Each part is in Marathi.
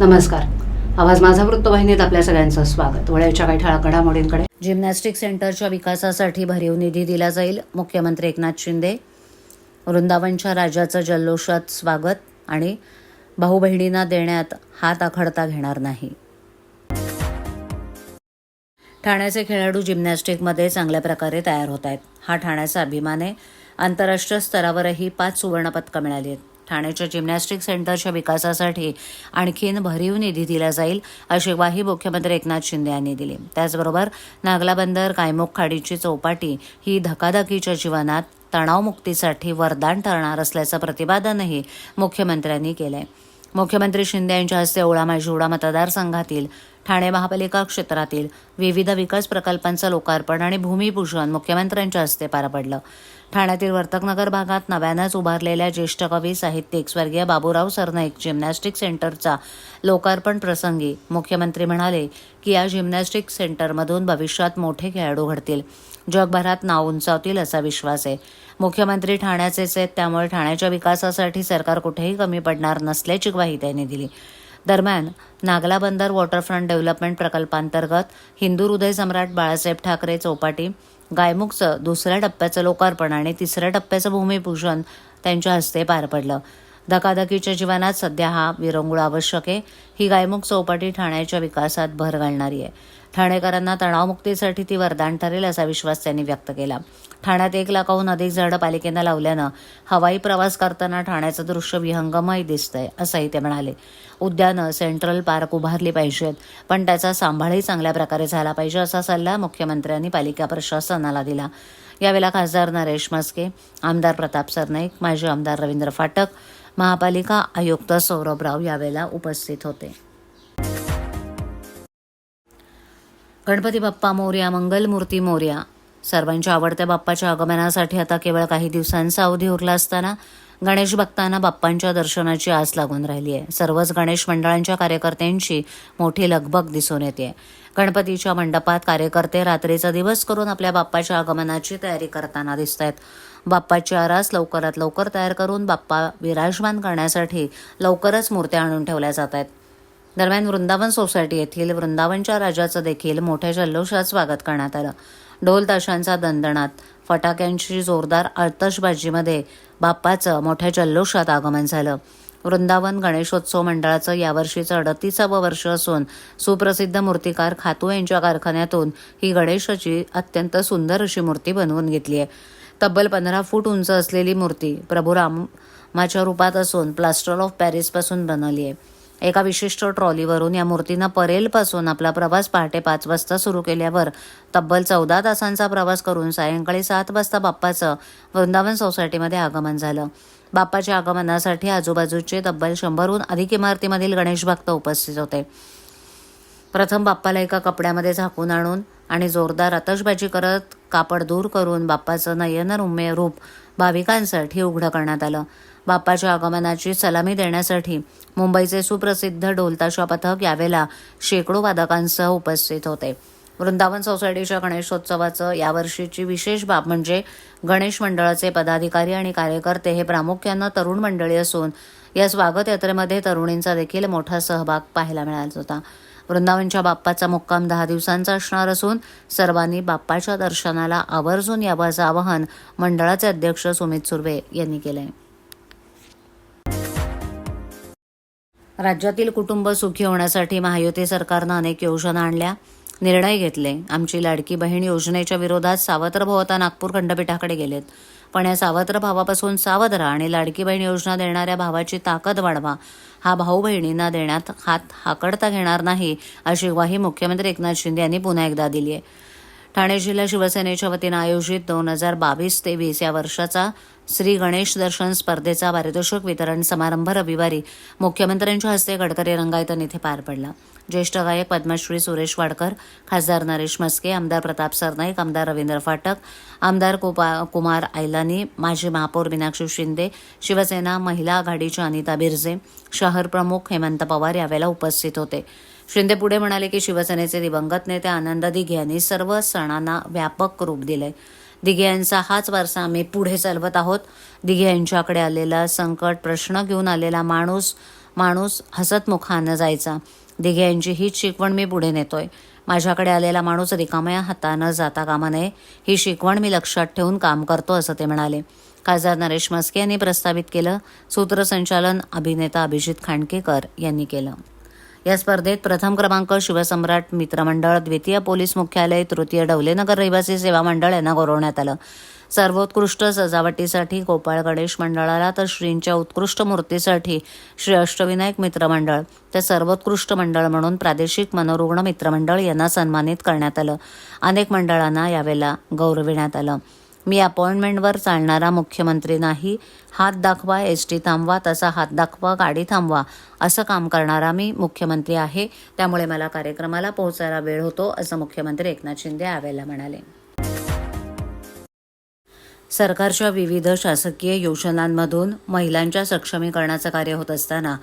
नमस्कार. आवाज माझा वृत्तवाहिनीत आपल्या सगळ्यांचं स्वागत. वळ्याच्या काही ठळा घडामोडींकडे जिम्नॅस्टिक सेंटरच्या विकासासाठी भरीव निधी दिला जाईल. मुख्यमंत्री एकनाथ शिंदे वृंदावनच्या राजाचं जल्लोषात स्वागत आणि भाऊ बहिणींना देण्यात हात आखडता घेणार नाही. ठाण्याचे खेळाडू जिम्नॅस्टिकमध्ये चांगल्या प्रकारे तयार होत आहेत. हा ठाण्याचा अभिमान आहे. आंतरराष्ट्रीय स्तरावरही पाच सुवर्णपदकं मिळाली आहेत. ठाण्याच्या जिम्नॅस्टिक सेंटरच्या विकासासाठी आणखीन भरीव निधी दिला जाईल अशी ग्वाही मुख्यमंत्री एकनाथ शिंदे यांनी दिली. त्याचबरोबर नागला बंदर कायमुख खाडीची चौपाटी ही धकाधकीच्या जीवनात तणावमुक्तीसाठी वरदान ठरणार असल्याचं प्रतिपादनही मुख्यमंत्र्यांनी केलं आहे मुख्यमंत्री शिंदे यांच्या हस्ते ओळा माजिवडा मतदारसंघातील ठाणे महापालिका क्षेत्रातील विविध विकास प्रकल्पांचं लोकार्पण आणि भूमिपूजन मुख्यमंत्र्यांच्या हस्ते पार पडलं. ठाण्यातील वर्तकनगर भागात नव्यानंच उभारलेल्या ज्येष्ठ कवी साहित्यिक स्वर्गीय बाबूराव सरनाईक जिम्नॅस्टिक सेंटरचा लोकार्पण प्रसंगी मुख्यमंत्री म्हणाले की या जिम्नॅस्टिक सेंटरमधून भविष्यात मोठे खेळाडू घडतील. जगभरात नाव उंचावतील असा विश्वास आहे. मुख्यमंत्री ठाण्याचेच आहेत त्यामुळे ठाण्याच्या विकासासाठी सरकार कुठेही कमी पडणार नसल्याची ग्वाही त्यांनी दिली. दरम्यान नागला बंदर वॉटरफ्रंट डेव्हलपमेंट प्रकल्पांतर्गत हिंदू हृदय सम्राट बाळासाहेब ठाकरे चौपाटी गायमुखचं दुसऱ्या टप्प्याचं लोकार्पण आणि तिसऱ्या टप्प्याचं भूमिपूजन त्यांच्या हस्ते पार पडलं. धकाधकीच्या जीवनात सध्या हा विरंगुळ आवश्यक आहे. ही गायमुख चौपाटी ठाण्याच्या विकासात भर घालणारी आहे. ठाणेकरांना तणावमुक्तीसाठी ती वरदान ठरेल असा विश्वास त्यांनी व्यक्त केला. ठाण्यात एक लाखाहून अधिक झाडं पालिकेनं लावल्यानं हवाई प्रवास करताना ठाण्याचं दृश्य विहंगमही दिसतंय असंही ते म्हणाले. उद्यानं सेंट्रल पार्क उभारली पाहिजेत पण त्याचा सांभाळही चांगल्या प्रकारे झाला पाहिजे असा सल्ला मुख्यमंत्र्यांनी पालिका प्रशासनाला दिला. यावेळेला खासदार नरेश मस्के आमदार प्रताप सरनाईक माजी आमदार रवींद्र फाटक महापालिका आयुक्त सौरभ राव यावेळेला उपस्थित होते. गणपती बाप्पा मोर्या मंगलमूर्ती मोर्या. सर्वांच्या आवडत्या बाप्पाच्या आगमनासाठी आता केवळ काही दिवसांचा अवधी उरला असताना गणेश भक्तांना बाप्पांच्या दर्शनाची आस लागून राहिली आहे. सर्वच गणेश मंडळांच्या कार्यकर्त्यांची मोठी लगबग दिसून येते. गणपतीच्या मंडपात कार्यकर्ते रात्रीचा दिवस करून आपल्या बाप्पाच्या आगमनाची तयारी करताना दिसत आहेत बाप्पाची आरास लवकरात लवकर तयार करून बाप्पा विराजमान करण्यासाठी लवकरच मूर्त्या आणून ठेवल्या जात आहेत दरम्यान वृंदावन सोसायटी येथील वृंदावनच्या राजाचं देखील मोठ्या जल्लोषात स्वागत करण्यात आलं. ढोल ताशांचा दणदणात फटाक्यांची जोरदार आतषबाजीमध्ये बाप्पाचं मोठ्या जल्लोषात आगमन झालं. वृंदावन गणेशोत्सव मंडळाचं यावर्षीचं अडतीसावं वर्ष असून सुप्रसिद्ध मूर्तिकार खातू यांच्या कारखान्यातून ही गणेशाची अत्यंत सुंदर अशी मूर्ती बनवून घेतली आहे. तब्बल पंधरा फूट उंच असलेली मूर्ती प्रभू रामाच्या रूपात असून प्लास्टर ऑफ पॅरिसपासून बनवली आहे. एका विशिष्ट ट्रॉलीवरून या मूर्तीनं परेलपासून आपला प्रवास पहाटे पाच वाजता सुरू केल्यावर तब्बल चौदा तासांचा प्रवास करून सायंकाळी सात वाजता बाप्पाचं वृंदावन सोसायटीमध्ये आगमन झालं. बाप्पाच्या आगमनासाठी आजूबाजूचे तब्बल शंभरहून अधिक इमारतीमधील गणेश भक्त उपस्थित होते. प्रथम बाप्पाला एका कपड्यामध्ये झाकून आणून आणि जोरदार आतषबाजी करत कापड दूर करून बाप्पाचं नयनरम्य रूप भाविकांसाठी उघडं करण्यात आलं. बाप्पाच्या आगमनाची सलामी देण्यासाठी मुंबईचे सुप्रसिद्ध ढोलताशा पथक यावेळेला शेकडो वादकांसह उपस्थित होते. वृंदावन सोसायटीच्या गणेशोत्सवाचं यावर्षीची विशेष बाब म्हणजे गणेश मंडळाचे पदाधिकारी आणि कार्यकर्ते हे प्रामुख्यानं तरुण मंडळी असून या स्वागत यात्रेमध्ये तरुणींचा देखील मोठा सहभाग पाहायला मिळाला होता. वृंदावनच्या बाप्पाचा मुक्काम दहा दिवसांचा असणार असून सर्वांनी बाप्पाच्या दर्शनाला आवर्जून यावं असं आवाहन मंडळाचे अध्यक्ष सुमित सुर्वे यांनी केलंय. राज्यातील कुटुंब सुखी होण्यासाठी महायुती सरकारनं अनेक योजना आणल्या. निर्णय घेतले. आमची लाडकी बहीण योजनेच्या विरोधात सावत्र भाऊ आता नागपूर खंडपीठाकडे गेलेत. पण या सावत्र भावापासून सावध राहा आणि लाडकी बहीण योजना देणाऱ्या भावाची ताकद वाढवा. हा भाऊ बहिणींना देण्यात हात हाकडता घेणार नाही अशी ग्वाही मुख्यमंत्री एकनाथ शिंदे यांनी पुन्हा एकदा दिली आहे ठाणे जिल्हा शिवसेनेच्या वतीनं आयोजित दोन हजार बावीस तेवीस या वर्षाचा श्री गणेश दर्शन स्पर्धेचा पारितोषिक वितरण समारंभ रविवारी मुख्यमंत्र्यांच्या हस्ते गडकरी रंगायतन इथे पार पडला. ज्येष्ठ गायक पद्मश्री सुरेश वाडकर खासदार नरेश मस्के आमदार प्रताप सरनाईक आमदार रवींद्र फाटक आमदार कुपा कुमार आयलानी माजी महापौर मीनाक्षी शिंदे शिवसेना महिला आघाडीच्या अनिता बिर्जे शहर प्रमुख हेमंत पवार यावेळेला उपस्थित होते. शिंदे पुढे म्हणाले की शिवसेनेचे दिवंगत नेते आनंद दिघे यांनी सर्व सणांना व्यापक रूप दिले दिघे यांचा हाच वारसा आम्ही पुढे चालवत आहोत. दिघे यांच्याकडे आलेला संकट प्रश्न घेऊन आलेला माणूस माणूस हसतमुखानं जायचा. दिघे यांची हीच शिकवण मी पुढे नेतोय. माझ्याकडे आलेला माणूस रिकाम्या हातानं जाता कामा नये. ही शिकवण मी लक्षात ठेवून काम करतो असं ते म्हणाले. खासदार नरेश मस्के यांनी प्रस्तावित केलं. सूत्रसंचालन अभिनेता अभिजित खांडकेकर यांनी केलं. या स्पर्धेत प्रथम क्रमांक शिवसम्राट मित्रमंडळ द्वितीय पोलीस मुख्यालय तृतीय डवलेनगर रहिवासी सेवा मंडळ यांना गौरवण्यात आलं. सर्वोत्कृष्ट सजावटीसाठी गोपाळ गणेश मंडळाला तर श्रींच्या उत्कृष्ट मूर्तीसाठी श्री अष्टविनायक मित्रमंडळ तर सर्वोत्कृष्ट मंडळ म्हणून प्रादेशिक मनोरुग्ण मित्रमंडळ यांना सन्मानित करण्यात आलं. अनेक मंडळांना यावेळेला गौरविण्यात आलं. मी अपॉइंटमेंटवर चालणारा मुख्यमंत्री नाही. हात दाखवा एस टी थांबवा तसा हात दाखवा गाडी थांबवा असं काम करणारा मी मुख्यमंत्री आहे. त्यामुळे मला कार्यक्रमाला पोहोचायला वेळ होतो असं मुख्यमंत्री एकनाथ शिंदे यावेळेला म्हणाले. सरकारच्या विविध शासकीय योजनांमधून महिलांच्या सक्षमीकरणाचं कार्य होत असताना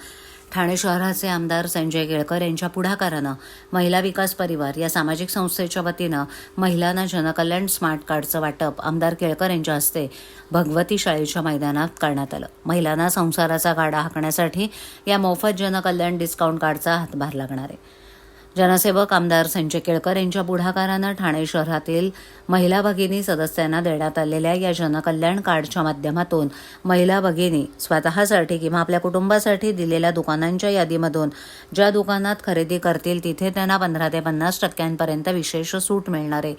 ठाणे शहराचे आमदार संजय केळकर यांच्या पुढाकारानं महिला विकास परिवार या सामाजिक संस्थेच्या वतीनं महिलांना जनकल्याण स्मार्ट कार्डचं वाटप आमदार केळकर यांच्या हस्ते भगवती शाळेच्या मैदानात करण्यात आलं. महिलांना संसाराचा गाडा हाकण्यासाठी या मोफत जनकल्याण डिस्काउंट कार्डचा हातभार लागणार आहे. जनसेवक आमदार संजय केळकर यांच्या पुढाकारानं ठाणे शहरातील महिला भगिनी सदस्यांना देण्यात आलेल्या या जनकल्याण कार्डच्या माध्यमातून महिला भगिनी स्वतःसाठी किंवा आपल्या कुटुंबासाठी दिलेल्या दुकानांच्या यादीमधून ज्या दुकानात खरेदी करतील तिथे त्यांना पंधरा ते पन्नास टक्क्यांपर्यंत विशेष सूट मिळणार. आहे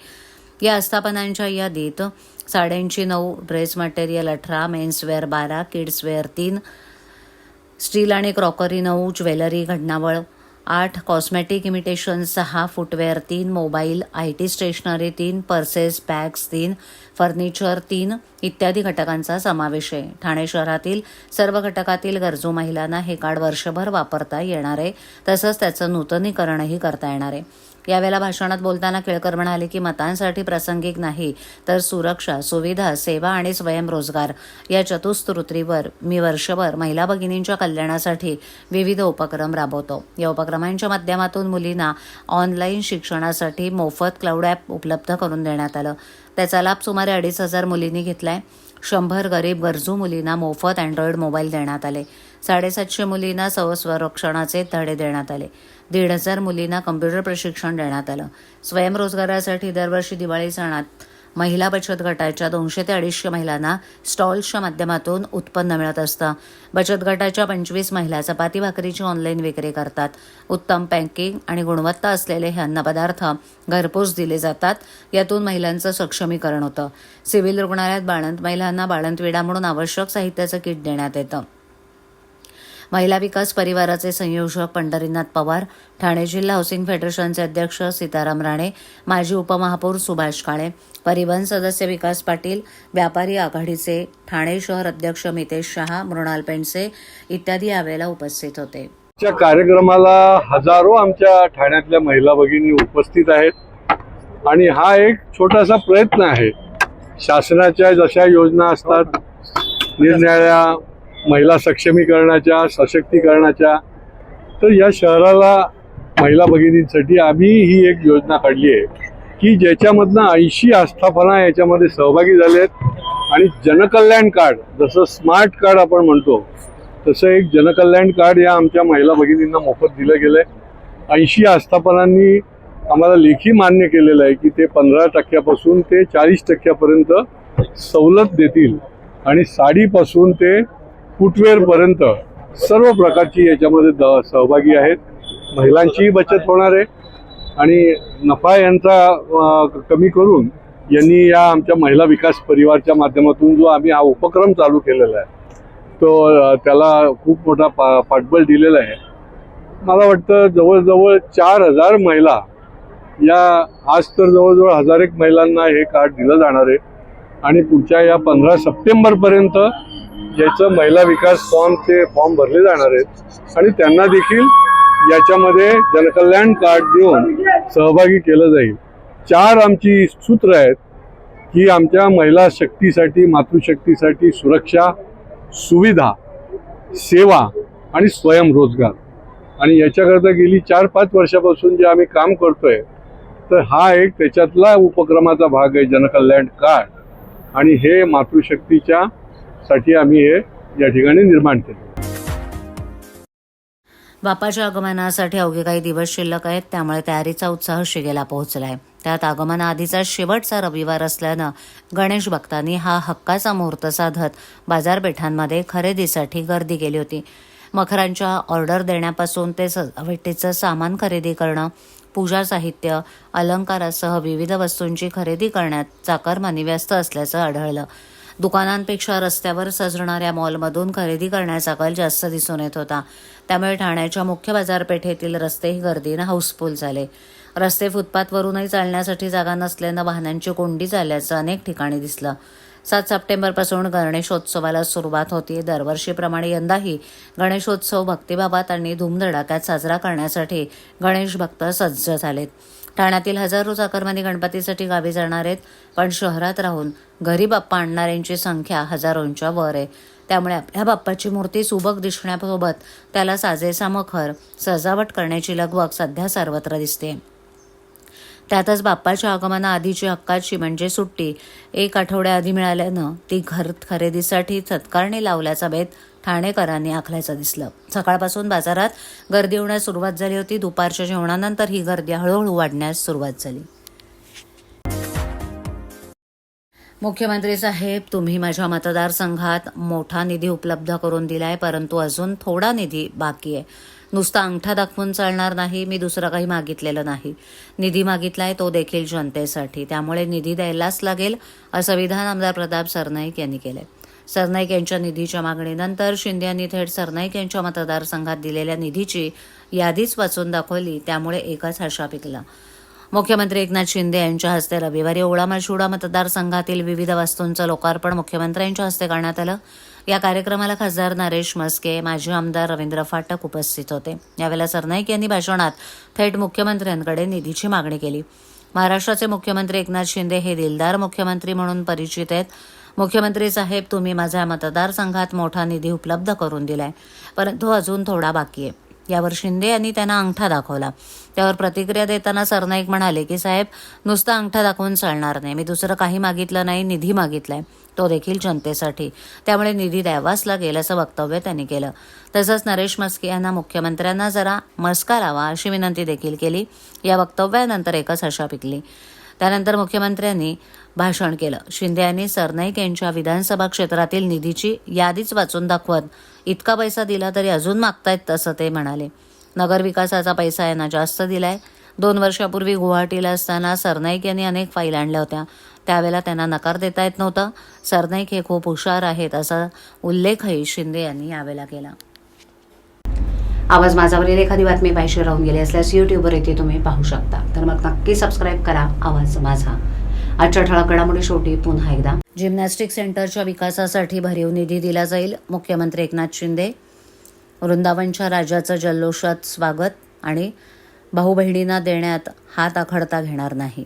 या आस्थापनांच्या यादीत साड्यांची नऊ ड्रेस मटेरियल अठरा मेन्सवेअर बारा किड्सवेअर तीन स्टील आणि क्रॉकरी नऊ ज्वेलरी घडणावळ आठ कॉस्मेटिक इमिटेशन सहा फुटवेअर तीन मोबाईल आय टी स्टेशनरी तीन पर्सेस बॅग्स तीन फर्निचर तीन इत्यादी घटकांचा समावेश आहे. ठाणे शहरातील सर्व घटकातील गरजू महिलांना हे कार्ड वर्षभर वापरता येणार आहे. तसंच त्याचं नूतनीकरणही करता येणार आहे. यावेळेला भाषणात बोलताना केळकर म्हणाले की मतांसाठी प्रासंगिक नाही तर सुरक्षा सुविधा सेवा आणि स्वयंरोजगार या चतुस्तृतीवर मी वर्षभर महिला भगिनींच्या कल्याणासाठी विविध उपक्रम राबवतो. या उपक्रमांच्या माध्यमातून मुलींना ऑनलाईन शिक्षणासाठी मोफत क्लाउड ॲप उपलब्ध करून देण्यात आलं. त्याचा लाभ सुमारे अडीच हजार मुलींनी घेतला आहे शंभर गरीब गरजू मुलींना मोफत अँड्रॉइड मोबाईल देण्यात आले. साडेसातशे मुलींना स्वस्वरक्षणाचे धडे देण्यात आले. दीड हजार मुलींना कम्प्युटर प्रशिक्षण देण्यात आलं. स्वयंरोजगारासाठी दरवर्षी दिवाळी सणात महिला बचत गटाच्या दोनशे ते अडीचशे महिलांना स्टॉल्सच्या माध्यमातून उत्पन्न मिळत असतं. बचत गटाच्या पंचवीस महिला चपाती भाकरीची ऑनलाईन विक्री करतात. उत्तम पॅकिंग आणि गुणवत्ता असलेले हे अन्नपदार्थ घरपोच दिले जातात. यातून महिलांचं सक्षमीकरण होतं. सिव्हिल रुग्णालयात बाळंत महिलांना बाळंतविडा म्हणून आवश्यक साहित्याचं किट देण्यात येतं. महिला विकास परिवाराचे संयोजक पंढरीनाथ पवार ठाणे जिल्हा हाऊसिंग फेडरेशनचे अध्यक्ष सीताराम राणे माजी उपमहापौर सुभाष काळे परिवहन सदस्य विकास पाटील व्यापारी आघाडीचे ठाणे शहर अध्यक्ष मितेश शहा मृणाल पेंडसे इत्यादी यावेळेला उपस्थित होते. च्या कार्यक्रमाला हजारो आमच्या ठाण्यातल्या महिला भगिनी उपस्थित आहेत. आणि हा एक छोटासा प्रयत्न आहे. शासनाच्या जशा योजना असतात निरनिराळ्या महिला सक्षमीकरणाच्या सशक्तीकरणाच्या तर या शहराला महिला भगिनींसाठी आम्ही ही एक योजना काढली आहे की ज्याच्यामधनं ऐंशी आस्थापना याच्यामध्ये सहभागी झाले आहेत आणि जनकल्याण कार्ड जसं स्मार्ट कार्ड आपण म्हणतो तसं एक जनकल्याण कार्ड या आमच्या महिला भगिनींना मोफत दिलं गेलं आहे ऐंशी आस्थापनांनी आम्हाला लेखी मान्य केलेलं आहे की ते पंधरा टक्क्यापासून ते चाळीस टक्क्यापर्यंत सवलत देतील आणि साडीपासून ते फुटवेअरपर्यंत सर्व प्रकारची याच्यामध्ये द सहभागी आहेत. महिलांचीही बचत होणार आहे. आणि नफा यांचा कमी करून यांनी या आमच्या महिला विकास परिवारच्या माध्यमातून जो आम्ही हा उपक्रम चालू केलेला आहे तो त्याला खूप मोठा पा पाठबळ दिलेला आहे. मला वाटतं जवळजवळ चार हजार महिला या आज तर जवळजवळ हजार एक महिलांना हे कार्ड दिलं जाणार आहे. आणि पुढच्या या पंधरा सप्टेंबरपर्यंत याचं महिला विकास फॉर्मचे फॉर्म भरले जाणार आहेत. आणि त्यांना देखील याच्यामध्ये जनकल्याण कार्ड देऊन सहभागी केलं जाईल. चार आमची सूत्र आहेत की आमच्या महिला शक्तीसाठी मातृशक्तीसाठी सुरक्षा सुविधा सेवा आणि स्वयंरोजगार आणि याच्याकरता गेली चार पाच वर्षापासून जे आम्ही काम करतोय तर हा एक त्याच्यातला उपक्रमाचा भाग आहे जनकल्याण कार्ड. आणि हे मातृशक्तीच्या साठी आम्ही हे या ठिकाणी निर्माण केले. बापाच्या आगमनासाठी अवघे काही दिवस शिल्लक आहेत त्यामुळे तयारीचा उत्साह शिगेला पोहोचलाय. त्यात आगमनाआधीचा शेवटचा रविवार असल्यानं गणेश भक्तांनी हा हक्काचा मुहूर्त साधत बाजारपेठांमध्ये खरेदीसाठी गर्दी केली होती. मखरांच्या ऑर्डर देण्यापासून ते सजावटीचं सामान खरेदी करणं पूजा साहित्य अलंकारासह विविध वस्तूंची खरेदी करण्यात चाकरमानी व्यस्त असल्याचं आढळलं. दुकानांपेक्षा रस्त्यावर सजणाऱ्या मॉलमधून खरेदी करण्याचा कल जास्त दिसून येत होता. त्यामुळे ठाण्याच्या मुख्य बाजारपेठेतील रस्तेही गर्दीनं हाऊसफुल झाले. रस्ते फुटपाथवरूनही चालण्यासाठी जागा नसल्यानं वाहनांची कोंडी झाल्याचं अनेक ठिकाणी दिसलं. सात सप्टेंबरपासून गणेशोत्सवाला सुरुवात होती. दरवर्षीप्रमाणे यंदाही गणेशोत्सव भक्तिभावात आणि धूमधडाक्यात साजरा करण्यासाठी गणेश भक्त सज्ज झालेत. ठाण्यातील हजारो चाकरमानी गणपतीसाठी गावी जाणार आहेत पण शहरात राहून घरी बाप्पा आणणाऱ्यांची संख्या हजारोंच्या वर आहे. त्यामुळे आपल्या बाप्पाची मूर्ती सुबक दिसण्यासोबत त्याला साजेसा मखर सजावट करण्याची लगबग सध्या सर्वत्र दिसते त्यातच बाप्पाच्या आगमनाआधीची हक्काची म्हणजे सुट्टी. एक आठवड्याआधी मिळाल्यानं ती घर खरेदीसाठी सत्कारणी लावल्याचा बेत ठाणेकरांनी आखल्याचं दिसलं. सकाळपासून बाजारात गर्दी होण्यास सुरुवात झाली होती. दुपारच्या जेवणानंतर ही गर्दी हळूहळू वाढण्यास सुरुवात झाली. मुख्यमंत्री साहेब तुम्ही माझ्या मतदारसंघात मोठा निधी उपलब्ध करून दिलाय परंतु अजून थोडा निधी बाकी आहे. नुसता अंगठा दाखवून चालणार नाही मी दुसरं काही मागितलेलं नाही. निधी मागितलाय तो देखील जनतेसाठी. त्यामुळे निधी द्यायलाच लागेल असं विधान आमदार प्रताप सरनाईक यांनी केलंय. सरनाईक यांच्या निधीच्या मागणीनंतर शिंदे यांनी थेट सरनाईक यांच्या मतदारसंघात दिलेल्या निधीची यादीच वाचून दाखवली त्यामुळे एकच हशा पिकला. मुख्यमंत्री एकनाथ शिंदे यांच्या हस्ते रविवारी ओळा मतदारसंघातील विविध वस्तूंचं लोकार्पण मुख्यमंत्र्यांच्या हस्ते करण्यात आलं. या कार्यक्रमाला खासदार नरेश मस्के माजी आमदार रवींद्र फाटक उपस्थित होते. यावेळेला सरनाईक यांनी भाषणात थेट मुख्यमंत्र्यांकडे निधीची मागणी केली. महाराष्ट्राचे मुख्यमंत्री एकनाथ शिंदे हे दिलदार मुख्यमंत्री म्हणून परिचित आहेत. मुख्यमंत्री साहेब तुम्ही माझ्या मतदारसंघात मोठा निधी उपलब्ध करून दिलाय. परंतु अजून थोडा बाकी आहे. यावर शिंदे यांनी त्यांना अंगठा दाखवला. त्यावर प्रतिक्रिया देताना सरनाईक म्हणाले की साहेब नुसता अंगठा दाखवून चालणार नाही. मी दुसरं काही मागितलं नाही निधी मागितलाय. तो देखील जनतेसाठी. त्यामुळे निधी द्यावाच लागेल असं वक्तव्य त्यांनी केलं. तसंच नरेश मस्के यांना मुख्यमंत्र्यांना जरा मस्का लावा अशी विनंती देखील केली. या वक्तव्यानंतर एकच हशा पिकली. त्यानंतर मुख्यमंत्र्यांनी भाषण केलं. शिंदे यांनी सरनाईक यांच्या विधानसभा क्षेत्रातील निधीची यादीच वाचून दाखवत इतका पैसा दिला तरी अजून मागतायत तसं ते म्हणाले. नगरविकासाचा पैसा यांना जास्त दिलाय. दोन वर्षापूर्वी गुवाहाटीला असताना सरनाईक यांनी अनेक फाईल आणल्या होत्या. त्यावेळेला त्यांना नकार देता येत नव्हता. सरनाईक हे खूप हुशार आहेत असा उल्लेखही शिंदे यांनी यावेळेला केला. आवाज माझावरील एखादी बातमी पाहिजे राहून गेली असल्यास यूट्यूबवर येथे तुम्ही पाहू शकता. तर मग नक्की सबस्क्राईब करा. आवाज माझा. आजच्या ठळक घडामोडी शेवटी पुन्हा एकदा. जिम्नॅस्टिक सेंटरच्या विकासासाठी भरीव निधी दिला जाईल. मुख्यमंत्री एकनाथ शिंदे वृंदावनच्या राजाचं जल्लोषात स्वागत आणि भाऊ बहिणींना देण्यात हात आखडता घेणार नाही.